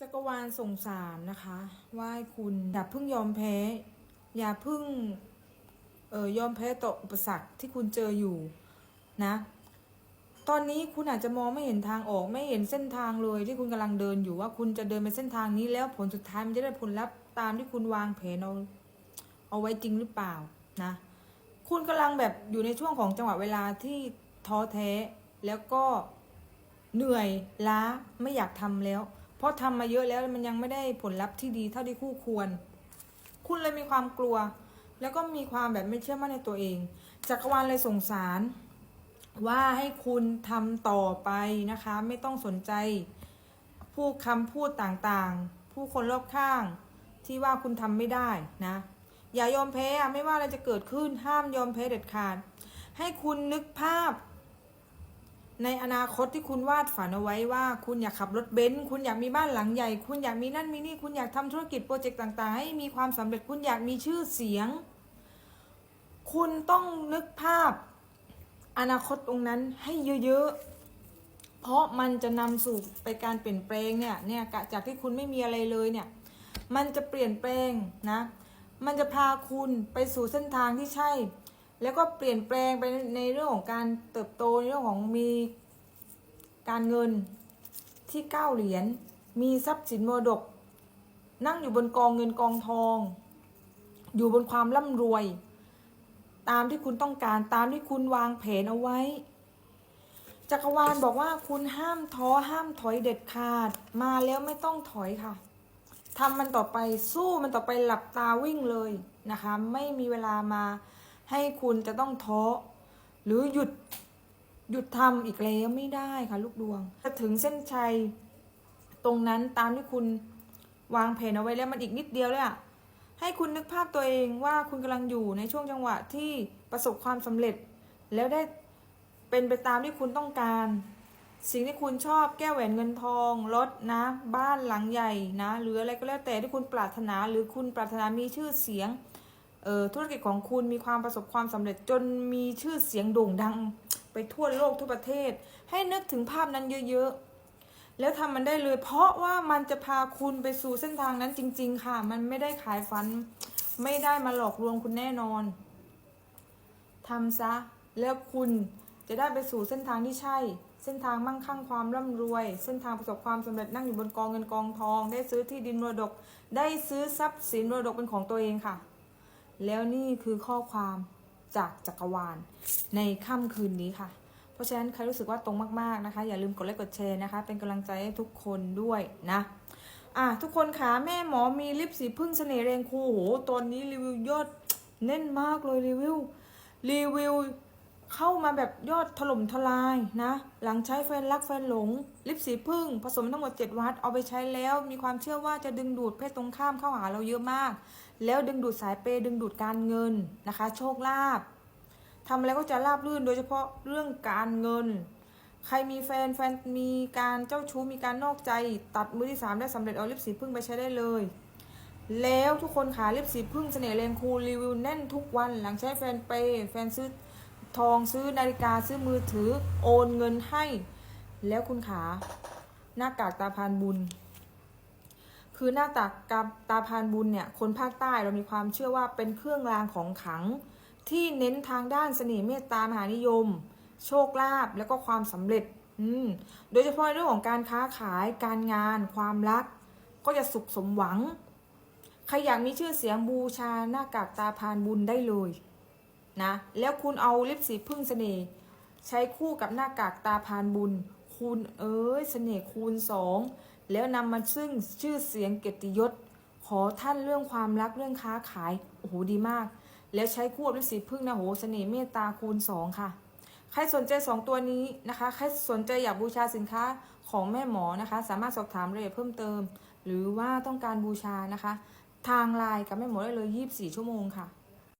จักรวาลส่งสารนะคะว่าให้คุณอย่าเพิ่งยอมแพ้ อย่าเพิ่งเออยอมแพ้ต่ออุปสรรคที่คุณเจออยู่นะ ตอนนี้คุณอาจจะมองไม่เห็นทางออกไม่เห็นเส้นทางเลยที่คุณกำลังเดินอยู่ว่าคุณจะเดินไปเส้นทางนี้แล้วผลสุดท้ายมันจะได้ผลลัพธ์ตามที่คุณวางแผนเอาเอาไว้จริงหรือเปล่านะ คุณกำลังแบบอยู่ในช่วงของจังหวะเวลาที่ท้อแท้แล้วก็เหนื่อยล้าไม่อยากทำแล้ว เพราะทำมาเยอะแล้วมันยังไม่ได้ผลลัพธ์ที่ดีเท่าที่คู่ควร คุณเลยมีความกลัว แล้วก็มีความแบบไม่เชื่อมั่นในตัวเองจักรวาลเลยสงสาร ว่าให้คุณทำต่อไปนะคะ ไม่ต้องสนใจ ผู้คำพูดต่างๆ ผู้คนรอบข้างที่ว่าคุณทำไม่ได้นะ อย่ายอมแพ้ไม่ว่าอะไรจะเกิดขึ้นห้ามยอมแพ้เด็ดขาด ให้คุณนึกภาพ ในอนาคตที่คุณวาดฝันเอาไว้ว่า คุณอยากขับรถเบนซ์คุณอยากมีบ้านหลังใหญ่ คุณอยากมีนั่นมีนี่ คุณอยากทำธุรกิจโปรเจกต์ต่าง ๆ ให้มีความสำเร็จคุณอยากมีชื่อเสียง คุณต้องนึกภาพอนาคตตรงนั้นให้เยอะๆ เพราะมันจะนำสู่ไปการเปลี่ยนแปลงเนี่ยเนี่ยจากที่คุณไม่มีอะไรเลยเนี่ยมันจะเปลี่ยนแปลงนะ มันจะพาคุณไปสู่เส้นทางที่ใช่ แล้วก็เปลี่ยนแปลงไปในเรื่องของการเติบโตในเรื่องของมีการเงินที่เก้าเหรียญมีทรัพย์สินมรดก นั่งอยู่บนกองเงินกองทอง อยู่บนความร่ำรวย ตามที่คุณต้องการตามที่คุณวางแผนเอาไว้จักรวาลบอกว่าคุณห้ามท้อห้ามถอยเด็ดขาด มาแล้วไม่ต้องถอยค่ะทำมันต่อไปสู้มันต่อไปหลับตาวิ่งเลยนะคะ ไม่มีเวลามา ให้คุณจะต้องท้อหรือหยุดหยุดทำอีกแล้วไม่ได้ค่ะลูกดวงจะถึงเส้นชัยตรงนั้นตามที่คุณวางแผนเอาไว้แล้วมันอีกนิดเดียวเลยอะให้คุณนึกภาพตัวเองว่าคุณกำลังอยู่ในช่วงจังหวะที่ประสบความสำเร็จ แล้วได้เป็นไปตามที่คุณต้องการ สิ่งที่คุณชอบแก้วแหวนเงินทองรถนะ บ้านหลังใหญ่นะ หรืออะไรก็แล้วแต่ที่คุณปรารถนา หรือคุณปรารถนามีชื่อเสียง ธุรกิจของคุณมีความประสบความสำเร็จจนมีชื่อเสียงโด่งดังไปทั่วโลกทั่วประเทศ ให้นึกถึงภาพนั้นเยอะๆ แล้วทำมันได้เลย เพราะว่ามันจะพาคุณไปสู่เส้นทางนั้นจริง ๆ ค่ะ มันไม่ได้ขายฝัน ไม่ได้มาหลอกลวงคุณแน่นอนทำซะ แล้วคุณจะได้ไปสู่เส้นทางที่ใช่ เส้นทางมั่งคั่งความร่ำรวย เส้นทางประสบความสำเร็จนั่งอยู่บนกองเงินกองทอง ได้ซื้อที่ดินมรดก ได้ซื้อทรัพย์สินมรดกเป็นของตัวเองค่ะ แล้วนี่คือข้อความจากจักรวาลในค่ำคืนนี้ค่ะ เพราะฉะนั้นใครรู้สึกว่าตรงมากๆนะคะ อย่าลืมกดไลค์กดแชร์นะคะ เป็นกำลังใจให้ทุกคนด้วยนะอะทุกคนคะแม่หมอมีลิปสีพึ่งเสน่ห์แรงคูโหตอนนี้รีวิวยอดแน่นมากเลยรีวิวรีวิว เข้ามาแบบยอดถล่มทลายนะ หลังใช้แฟนรักแฟนหลง ลิปสีพึ่ง ผสมทั้งหมด 7 วัตต์เอาไปใช้แล้ว มีความเชื่อว่าจะดึงดูดเพศตรงข้ามเข้าหาเราเยอะมาก แล้วดึงดูดสายเปย์ดึงดูดการเงินนะคะ โชคลาภทำอะไรก็จะราบรื่นโดยเฉพาะเรื่องการเงิน ใครมีแฟนแฟนมีการเจ้าชู้มีการนอกใจ ตัดมือที่สามได้สำเร็จเอาลิปสีพึ่งไปใช้ได้เลยแล้วทุกคนขาลิปสีพึ่งเสน่ห์แรงคูรีวิวแน่นทุกวันหลังใช้แฟนเปย์แฟนซื้อ ทองซื้อนาฬิกาซื้อมือถือโอนเงินให้ แล้วคุณขาหน้ากากตาพานบุญ คือหน้าตากกับตาพานบุญเนี่ยคนภาคใต้เรามีความเชื่อว่าเป็นเครื่องรางของขัง ที่เน้นทางด้านเสน่ห์เมตตามหานิยม โชคลาภแล้วก็ความสำเร็จอืมโดยเฉพาะเรื่องของการค้าขายการงาน ความรัก ก็จะสุขสมหวัง ใครอยากมีชื่อเสียงบูชาหน้ากากตาพานบุญได้เลย นะ แล้วคุณเอาลิปสีพึ่งเสน่ห์ใช้คู่กับหน้ากากตาพานบุญคูณเอ้ยเสน่ห์คูณสองแล้วนำมาซึ่งชื่อเสียงเกียรติยศ ขอท่านเรื่องความรักเรื่องค้าขาย โอ้โหดีมาก แล้วใช้คู่กับลิปสีพึ่งนะโหเสน่ห์เมตตาคูณสองค่ะ ใครสนใจ 2 ตัวนี้นะคะ ใครสนใจอยากบูชาสินค้าของแม่หมอนะคะ สามารถสอบถามรายละเอียดเพิ่มเติม หรือว่าต้องการบูชานะคะ ทางไลน์กับแม่หมอได้เลย 24 ชั่วโมงค่ะ